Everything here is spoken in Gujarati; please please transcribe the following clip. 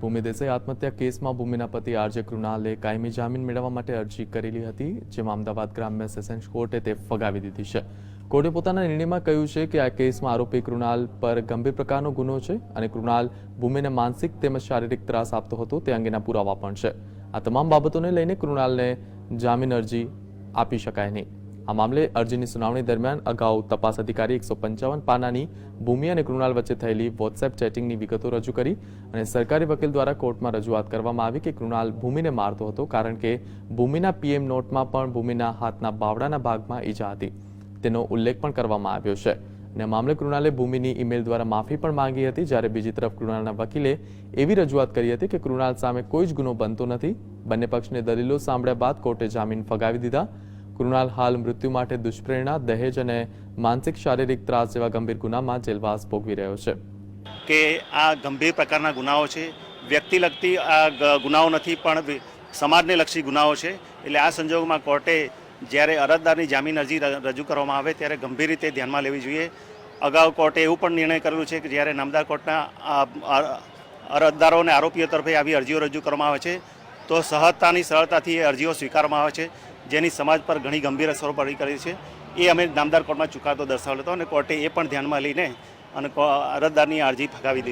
ભૂમિ દેસાઈ આત્મહત્યા કેસમાં ભૂમિના પતિ આરજે કૃણાલે કાયમી જામીન મેળવવા માટે અરજી કરેલી હતી, જેમાં અમદાવાદ ગ્રામ્ય સેશન્સ કોર્ટે તે ફગાવી દીધી છે. કોર્ટે પોતાના નિર્ણયમાં કહ્યું છે કે આ કેસમાં આરોપી કૃણાલ પર ગંભીર પ્રકારનો ગુનો છે અને કૃણાલ ભૂમિને માનસિક તેમજ શારીરિક ત્રાસ આપતો હતો, તે અંગેના પુરાવા પણ છે. આ તમામ બાબતોને લઈને કૃણાલને જામીન અરજી આપી શકાય નહીં. આ મામલે અરજીની સુનાવણી દરમિયાન અગાઉ તપાસ અધિકારી એકસો પંચાવન પાનાની ભૂમિ અને કૃણાલ વચ્ચે થયેલી વોટ્સએપ ચેટિંગની વિગતો રજૂ કરી અને સરકારી વકીલ દ્વારા કોર્ટમાં રજૂઆત કરવામાં આવી કે કૃણાલ ભૂમિને મારતો હતો કારણ કે ભૂમિના પીએમ નોટમાં પણ ભૂમિના હાથના બાવડાના ભાગમાં ઈજા હતી. તેનો ઉલ્લેખ પણ કરવામાં આવ્યો છે અને મામલે કૃણાલે ભૂમિની ઈમેલ દ્વારા માફી પણ માંગી હતી જ્યારે બીજી તરફ કૃણાલના વકીલે એવી રજૂઆત કરી હતી કે કૃણાલ સામે કોઈ જ ગુનો બનતો નથી. બંને પક્ષને દલીલો સાંભળ્યા બાદ કોર્ટે જામીન ફગાવી દીધા કૃણાલ હાલ મૃત્યુ માટે દુષ્પ્રેરણા, દહેજ અને માનસિક શારીરિક ત્રાસ જેવા ગંભીર ગુનામાં જેલવાસ ભોગવી રહ્યો છે. કે આ ગંભીર પ્રકારના ગુનાઓ છે. વ્યક્તિ લગતી આ ગુનાઓ નથી, પણ સમાજને લક્ષી ગુનાઓ છે. એટલે આ સંજોગોમાં કોર્ટે જ્યારે અરજદારની જામીન અરજી રજૂ કરવામાં આવે ત્યારે ગંભીર રીતે ધ્યાનમાં લેવી જોઈએ. અગાઉ કોર્ટે એવું પણ નિર્ણય કરેલું છે કે જ્યારે નામદાર કોર્ટના અરજદારો અને આરોપીઓ તરફે આવી અરજીઓ રજૂ કરવામાં આવે છે, તો સહજતાની સરળતાથી એ અરજીઓ સ્વીકારવામાં આવે છે. જેની સમાજ પર ઘણી ગંભીર અસરો પડી કરી છે. એ અમે નામદાર કોર્ટમાં ચુકાદો દર્શાવેલો હતો અને કોર્ટે એ પણ ધ્યાનમાં લઈને અને અરજદારની અરજી ફગાવી દીધી.